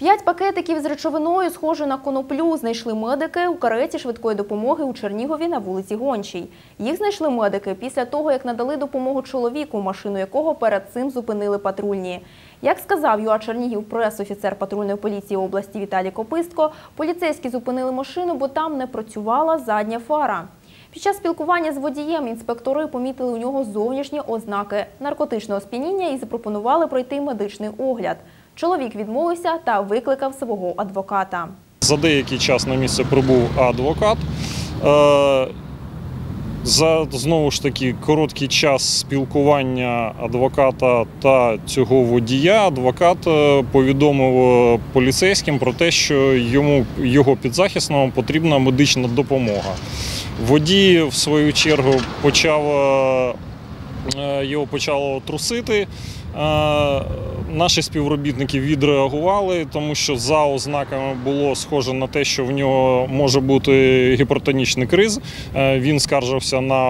П'ять пакетиків з речовиною, схожою на коноплю, знайшли медики у кареті швидкої допомоги у Чернігові на вулиці Гончій. Їх знайшли медики після того, як надали допомогу чоловіку, машину якого перед цим зупинили патрульні. Як сказав ЮА Чернігів прес-офіцер патрульної поліції області Віталій Копистко, поліцейські зупинили машину, бо там не працювала задня фара. Під час спілкування з водієм інспектори помітили у нього зовнішні ознаки наркотичного сп'яніння і запропонували пройти медичний огляд. Чоловік відмовився та викликав свого адвоката. За деякий час на місце прибув адвокат. Е, За знову ж таки короткий час спілкування адвоката та цього водія адвокат е, повідомив е, поліцейським про те, що йому його підзахисному потрібна медична допомога. Водій, в свою чергу, почав його почало трусити. Е, Наші співробітники відреагували, тому що за ознаками було схоже на те, що в нього може бути гіпертонічний криз. Е, Він скаржився на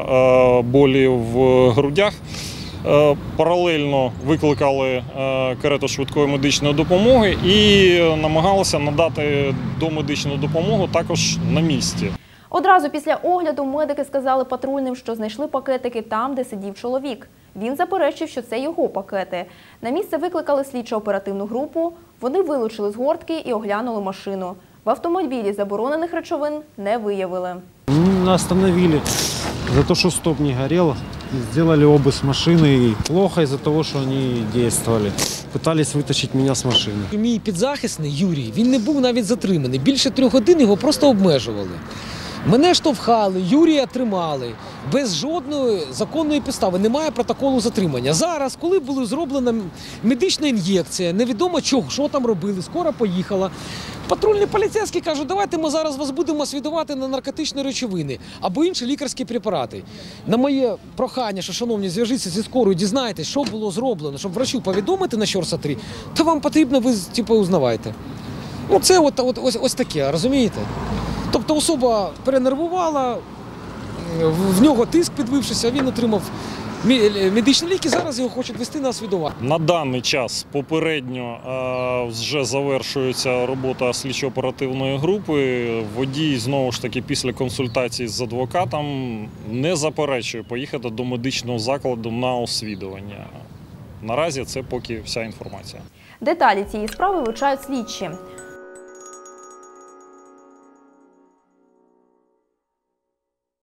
е, болі в грудях. Е, Паралельно викликали е, карету швидкої медичної допомоги і намагалися надати домедичну допомогу також на місці. Одразу після огляду медики сказали патрульним, що знайшли пакетики там, де сидів чоловік. Він заперечив, що це його пакети. На місце викликали слідчо-оперативну групу. Вони вилучили згортки і оглянули машину. В автомобілі заборонених речовин не виявили. М, Остановили за то, что стоп не горел. Сделали обыск машины. И плохо из-за того, что они действовали. Пытались вытащить меня с машины. Мій підзахисний Юрій, він не був навіть затриманий. Більше трьох годин його просто обмежували. Мене штовхали, Юрія тримали без жодної законної підстави. Немає протоколу затримання. Зараз, коли була зроблена медична ін'єкція, невідомо чого, що там робили, скоро поїхала. Патрульні поліцейські кажуть, давайте ми зараз вас будемо свідувати на наркотичні речовини або інші лікарські препарати. На моє прохання, що, шановні, зв'яжіться зі скорою, дізнайтесь, що було зроблено, щоб врачу повідомити на Щорса 3, то вам потрібно, ви типу, узнавайте. Ну, це от, от, ось, ось таке, розумієте? Тобто особа перенервувала, в нього тиск підвившися, він отримав мі- медичні ліки, зараз його хочуть вести на освідування. На даний час попередньо е, вже завершується робота слідчо-оперативної групи. Водій знову ж таки після консультації з адвокатом не заперечує поїхати до медичного закладу на освідування. Наразі це поки вся інформація. Деталі цієї справи вивчають слідчі.